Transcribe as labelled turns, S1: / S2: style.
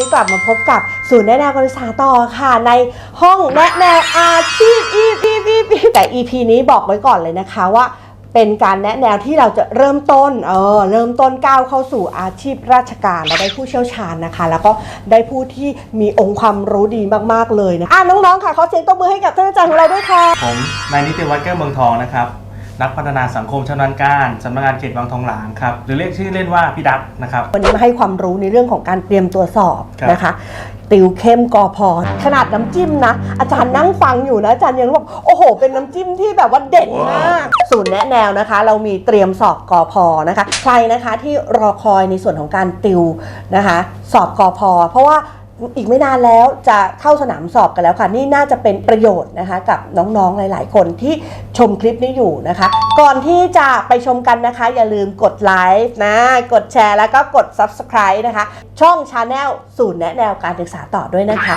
S1: นี้กลับมาพบกับศูนย์แนะแนวการศึกษาต่อค่ะ ในห้องแนะแนวอาชีพ EP EP แต่ EP นี้บอกไว้ก่อนเลยนะคะว่าเป็นการแนะแนวที่เราจะเริ่มต้น เออ เริ่มต้นก้าวเข้าสู่อาชีพราชการและได้ผู้เชี่ยวชาญนะคะ แล้วก็ได้ผู้ที่มีองค์ความรู้ดีมากๆเลยนะอะน้องๆค่ะขอเสียงตบมือให้กับท่านอาจารย์ของเราด้วยค่ะ
S2: ผมนายนิติวัฒน์แก้วเมืองทองนะครับ นักพัฒนาสังคมชำนาญการสำนักงานเขตบางทองหลางครับหรือเรียกชื่อเล่นว่าพี่ดับนะครับ
S1: วันนี้มาให้ความรู้ในเรื่องของการเตรียมตัวสอบ
S2: ครับ
S1: นะคะ ติวเข้มกอพอขนาดน้ำจิ้มนะ อาจารย์นั่งฟังอยู่นะอาจารย์ยังบอกโอ้โห เป็นน้ำจิ้มที่แบบว่าเด็ดมาก ศูนย์แนะแนวนะคะ เรามีเตรียมสอบกอพอนะคะ ใครนะคะที่รอคอยในส่วนของการติวนะคะ สอบกอพอเพราะว่า อีกไม่นานแล้วจะเข้าสนามสอบกันแล้วค่ะ นี่น่าจะเป็นประโยชน์นะคะ กับน้องๆหลาย ๆ คนที่ชมคลิปนี้อยู่นะคะ ก่อนที่จะไปชมกันนะคะ อย่าลืมกดไลค์นะ กดแชร์แล้วก็กด Subscribe นะคะ ช่อง Channel ศูนย์แนะแนวการศึกษาต่อด้วยนะคะ